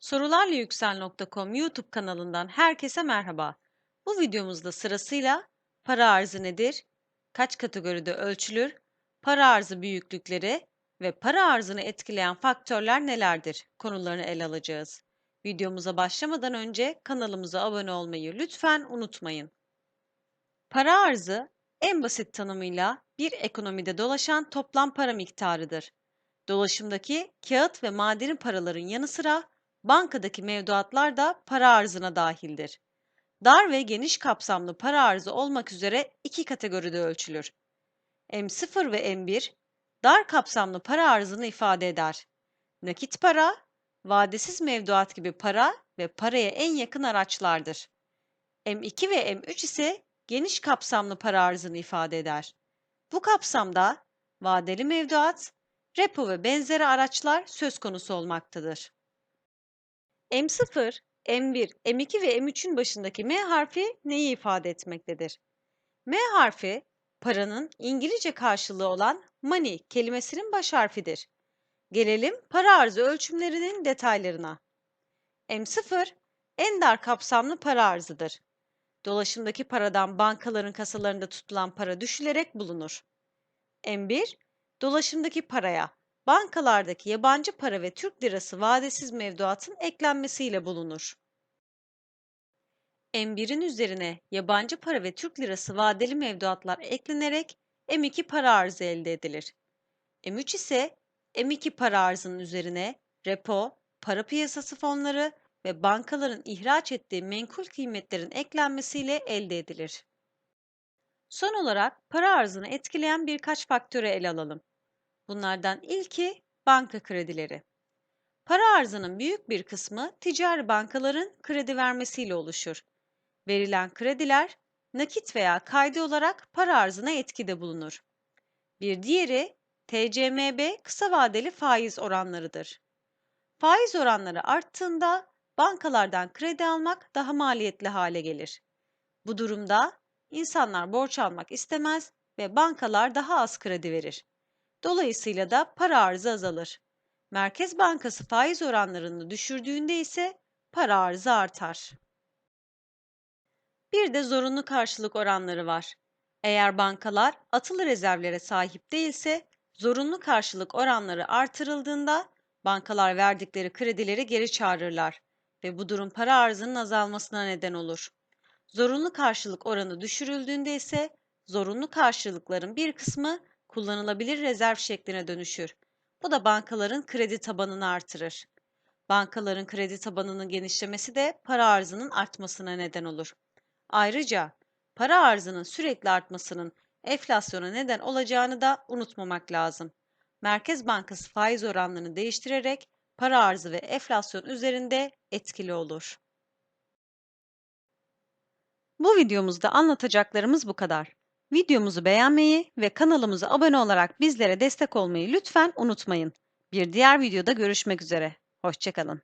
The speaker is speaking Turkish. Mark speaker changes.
Speaker 1: Sorularlayüksel.com YouTube kanalından herkese merhaba. Bu videomuzda sırasıyla para arzı nedir, kaç kategoride ölçülür, para arzı büyüklükleri ve para arzını etkileyen faktörler nelerdir konularını ele alacağız. Videomuza başlamadan önce kanalımıza abone olmayı lütfen unutmayın. Para arzı en basit tanımıyla bir ekonomide dolaşan toplam para miktarıdır. Dolaşımdaki kağıt ve madeni paraların yanı sıra bankadaki mevduatlar da para arzına dahildir. Dar ve geniş kapsamlı para arzı olmak üzere iki kategoride ölçülür. M0 ve M1 dar kapsamlı para arzını ifade eder. Nakit para, vadesiz mevduat gibi para ve paraya en yakın araçlardır. M2 ve M3 ise geniş kapsamlı para arzını ifade eder. Bu kapsamda vadeli mevduat, repo ve benzeri araçlar söz konusu olmaktadır. M0, M1, M2 ve M3'ün başındaki M harfi neyi ifade etmektedir? M harfi paranın İngilizce karşılığı olan money kelimesinin baş harfidir. Gelelim para arzı ölçümlerinin detaylarına. M0 en dar kapsamlı para arzıdır. Dolaşımdaki paradan bankaların kasalarında tutulan para düşülerek bulunur. M1 dolaşımdaki paraya bankalardaki yabancı para ve Türk lirası vadesiz mevduatın eklenmesiyle bulunur. M1'in üzerine yabancı para ve Türk lirası vadeli mevduatlar eklenerek M2 para arzı elde edilir. M3 ise M2 para arzının üzerine repo, para piyasası fonları ve bankaların ihraç ettiği menkul kıymetlerin eklenmesiyle elde edilir. Son olarak para arzını etkileyen birkaç faktörü ele alalım. Bunlardan ilki banka kredileri. Para arzının büyük bir kısmı ticari bankaların kredi vermesiyle oluşur. Verilen krediler nakit veya kaydı olarak para arzına etkide bulunur. Bir diğeri TCMB kısa vadeli faiz oranlarıdır. Faiz oranları arttığında bankalardan kredi almak daha maliyetli hale gelir. Bu durumda insanlar borç almak istemez ve bankalar daha az kredi verir. Dolayısıyla da para arzı azalır. Merkez Bankası faiz oranlarını düşürdüğünde ise para arzı artar. Bir de zorunlu karşılık oranları var. Eğer bankalar atılı rezervlere sahip değilse zorunlu karşılık oranları artırıldığında bankalar verdikleri kredileri geri çağırırlar ve bu durum para arzının azalmasına neden olur. Zorunlu karşılık oranı düşürüldüğünde ise zorunlu karşılıkların bir kısmı kullanılabilir rezerv şekline dönüşür. Bu da bankaların kredi tabanını artırır. Bankaların kredi tabanının genişlemesi de para arzının artmasına neden olur. Ayrıca para arzının sürekli artmasının enflasyona neden olacağını da unutmamak lazım. Merkez Bankası faiz oranlarını değiştirerek para arzı ve enflasyon üzerinde etkili olur. Bu videomuzda anlatacaklarımız bu kadar. Videomuzu beğenmeyi ve kanalımıza abone olarak bizlere destek olmayı lütfen unutmayın. Bir diğer videoda görüşmek üzere. Hoşçakalın.